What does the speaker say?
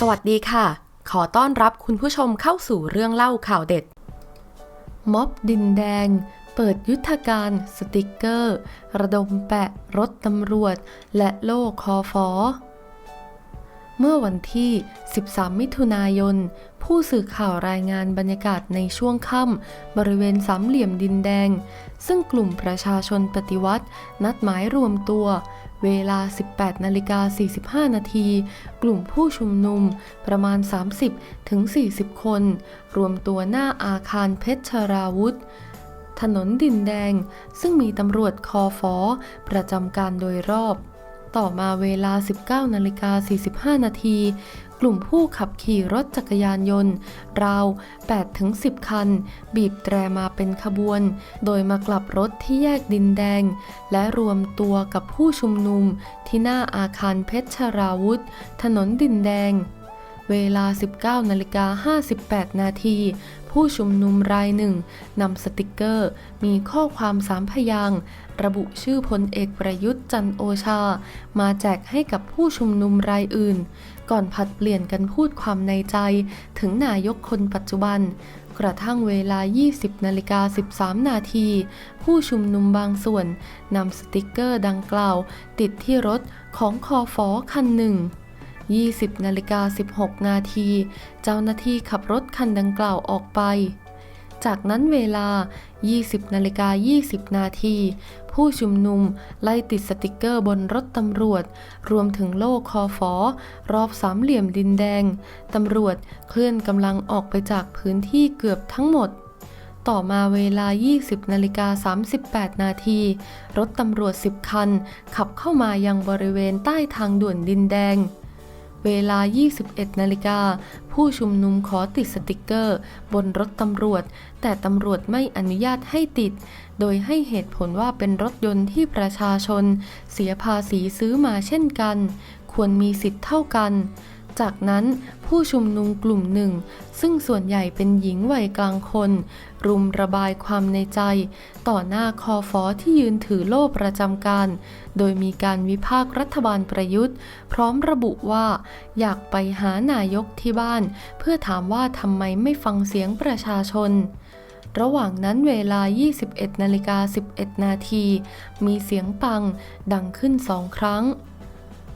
สวัสดีค่ะ ขอต้อนรับคุณผู้ชมเข้าสู่เรื่องเล่าข่าวเด็ด ม็อบดินแดง เปิดยุทธการสติกเกอร์ ระดมแปะรถตำรวจ และโล่คอฟอ เมื่อวันที่ 13 มิถุนายน ผู้สื่อข่าวรายงานบรรยากาศในช่วงค่ำบริเวณสามเหลี่ยมดินแดง ซึ่งกลุ่มประชาชนปฏิวัติ นัดหมายรวมตัว เวลา 18นาฬิกา45 นาที กลุ่มผู้ชุมนุมประมาณ 30ถึง40 คน รวมตัวหน้าอาคารเพชรราวุธ ถนนดินแดง ซึ่งมีตำรวจคอฟอประจำการโดยรอบ ต่อมาเวลา 19นาฬิกา45 นาที กลุ่มผู้ขับขี่รถจักรยานยนต์ ราว 8-10 คัน บีบแตรมาเป็นขบวน โดยมากลับรถที่แยกดินแดง และรวมตัวกับผู้ชุมนุมที่หน้าอาคารเพชรราวุธ ถนนดินแดง เวลา 19นาฬิกา58 นาที ผู้ชุมนุมรายหนึ่งนำสติกเกอร์ มีข้อความสามพยางระบุชื่อพลเอกประยุทธ์จันโอชา มาแจกให้กับผู้ชุมนุมรายอื่น ก่อนผัดเปลี่ยนกันพูดความในใจ ถึงนายกคนปัจจุบัน กระทั่งเวลา 20นาฬิกา13 นาที ผู้ชุมนุมบางส่วนนำสติกเกอร์ดังกล่าว ติดที่รถของคอฟอคันหนึ่ง 20นาฬิกา16 นาที เจ้าหน้าที่ขับรถคันดังกล่าวออกไป จากนั้นเวลา 20นาฬิกา20 นาที ผู้ชุมนุมไล่ติดสติกเกอร์บนรถตำรวจ รวมถึงโล่คอฟอ รอบสามเหลี่ยมดินแดง ตำรวจเคลื่อนกำลังออกไปจากพื้นที่เกือบทั้งหมดต่อมาเวลา 20นาฬิกา38 นาที รถตำรวจ 10 คัน ขับเข้ามายังบริเวณใต้ทางด่วนดินแดง เวลา 21 นาฬิกา ผู้ชุมนุมขอติดสติกเกอร์ บนรถตำรวจ แต่ตำรวจไม่อนุญาตให้ติด โดยให้เหตุผลว่าเป็นรถยนต์ที่ประชาชน เสียภาษีซื้อมาเช่นกัน ควรมีสิทธิ์เท่ากัน จากนั้นผู้ชุมนุมกลุ่มหนึ่ง ซึ่งส่วนใหญ่เป็นหญิงวัยกลางคน รุมระบายความในใจ ต่อหน้าคอฟอที่ยืนถือโล่ประจำการ โดยมีการวิพากษ์รัฐบาลประยุทธ์ พร้อมระบุว่า อยากไปหานายกที่บ้าน เพื่อถามว่าทำไมไม่ฟังเสียงประชาชนระหว่างนั้นเวลา 21นาฬิกา11 นาที มีเสียงปังดังขึ้นสองครั้ง